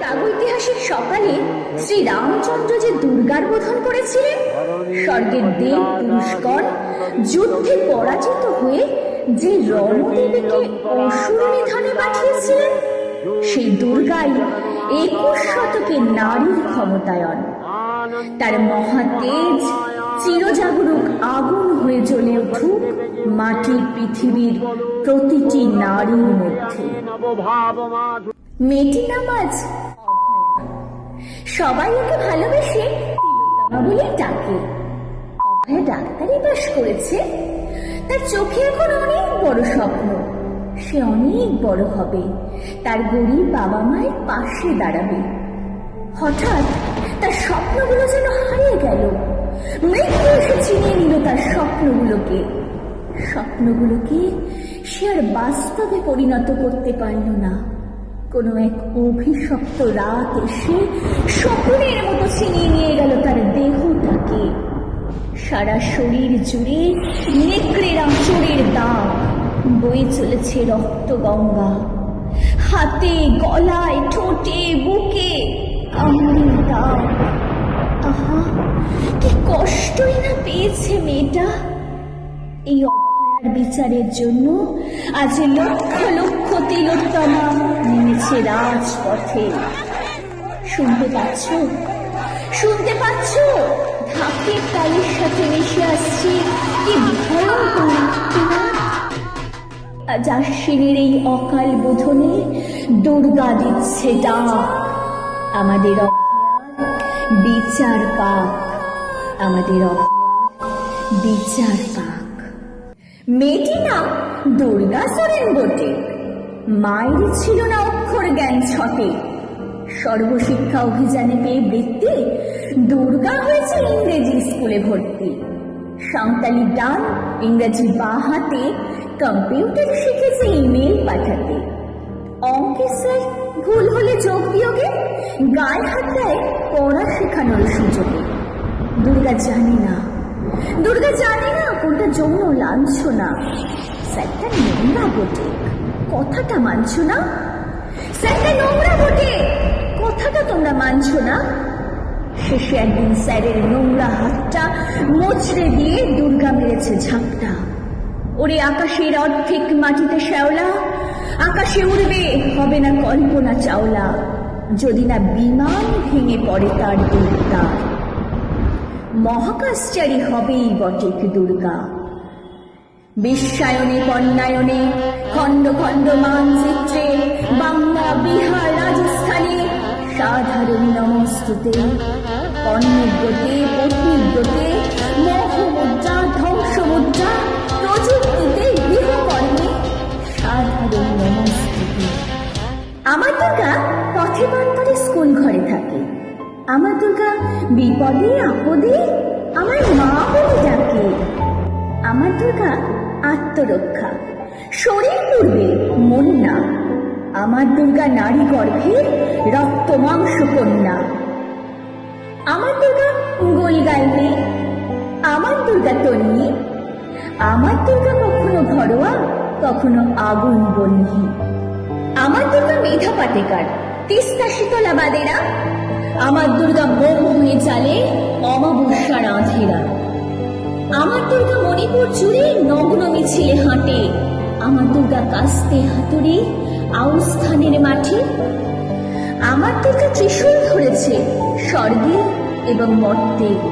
প্রাগৈতিহাসিক সকালে শ্রী রামচন্দ্র যে দুর্গার বোধন করেছিলেন, স্বর্গের দেব পুরুষগণ যুদ্ধে পরাজিত হয়ে যে রণদেবীকে অসুর নিধনে পাঠিয়েছিলেন, সেই দুর্গাই একুশ শতকে নারীর ক্ষমতায়ন। তার মহাতেজ চিরজাগরুক আগুন হয়ে জ্বলে উঠুক মাটির পৃথিবীর প্রতিটি নারীর মধ্যে। মেয়েটির নাম আজ। সবাই ওকে ভালোবেসে তিলোত্তমা বলে ডাকে। অভয়া ডাক্তারি পাশ করেছে। তার চোখে এখন অনেক বড় স্বপ্ন। সে অনেক বড় হবে। তার গরিব বাবা মায়ের পাশে দাঁড়াবে। হঠাৎ তার স্বপ্নগুলো যেন হারিয়ে গেল। মৃত্যু এসে চিনিয়ে নিল তার স্বপ্নগুলোকে। স্বপ্নগুলোকে সে আর বাস্তবে পরিণত করতে পারল না। কোনো এক অভিশপ্ত রাত এসে স্বপ্নের মতো ছিনিয়ে নিয়ে গেল তার দেহটাকে। সারা শরীর জুড়ে নেকড়ের আঁচড়ের দাগ বয়ে চলেছে রক্ত গঙ্গা হাতে, গলায়, ঠোঁটে, বুকে কামড়ের আহা, কি কষ্টই না পেয়েছে মেয়েটা। এই বিচারের জন্য আজ লক্ষ লক্ষ তিলোত্তমা নেমেছে রাজপথে শুনতে পাচ্ছ? শুনতে পাচ্ছ? ঢাকের তালের সাথে মিশে আসছে। কি আজ এই অকাল বোধনে দুর্গা দিচ্ছে ডাক। আমাদের বিচার পাক। আমাদের বিচার পাক। মেয়েটি নাম দুর্গা সোরেন বটে। মায়ের ছিল না অক্ষর জ্ঞান ছটে। সর্বশিক্ষা অভিযানে পেয়ে বৃত্তি দুর্গা হয়েছে ইংরেজি স্কুলে ভর্তি। সাঁওতালি ডান, ইংরেজি বা হাতে কম্পিউটার শিখেছে ইমেল পাঠাতে। অঙ্কে স্যার ভুল হলে যোগ বিয়োগে গায়ে হাত দেয় পড়া শেখানোর সুযোগে। দুর্গা জানে না। দুর্গা জানে না কোনটা যৌন লাঞ্ছনা। স্যারটা নোংরা বটে। কথাটা মানছ না? স্যারটা নোংরা বটে। কথাটা তোমরা মানছো না? শেষে একদিন স্যারের নোংরা হাতটা মোচড়ে দিয়ে দুর্গা মেরেছে ঝাঁপটা। ওরে আকাশের অর্ধেক মাটিতে শ্যাওলা, আকাশে উড়বে, হবে না কল্পনা চাওলা। যদি না বিমান ভেঙে পড়ে তার দুর্গার মহাকাশচারী হবেই বটেক দুর্গা। বিশ্বায়নে পণ্যায়নে খণ্ড খণ্ড মানচিত্রে, বাংলা, বিহার, রাজস্থানে সাধারণ নমস্তুতে অন্নব্রতে পত্নীব্রতে মোহমুদ্রা, ধ্বংসমুদ্রা, প্রযুক্তিতে, গৃহকর্মে সাধারণ নমস্তুতে। আমার দুর্গা পথে প্রান্তরে স্কুল ঘরে থাকে। আমার দুর্গা বিপদে, আপদে আমার মা বলে ডাকে। আমার দুর্গা আত্মরক্ষা। শরীর পূর্বে মন না আমার দুর্গা নারী গর্ভে রক্ত মাংস কন্যা। আমার দুর্গা গোল গাইবে আমার দুর্গা তন্নি। আমার দুর্গা কখনো ঘরোয়া, কখনো আগুন বন্যী আমার দুর্গা মেধা পাটেকার, তিস্তা শীতলা বাদেরা। আমার দুর্গা মোম হয়ে চালে অমাবস্যার আধেরা আমার দুর্গা মণিপুর জুড়ে নগ্ন মিছিলে হাঁটে। আমার দুর্গা কাস্তে হাতুড়ি আউস খানের মাঠে। আমার দুর্গা ত্রিশূল ধরেছে স্বর্গে এবং মর্তে।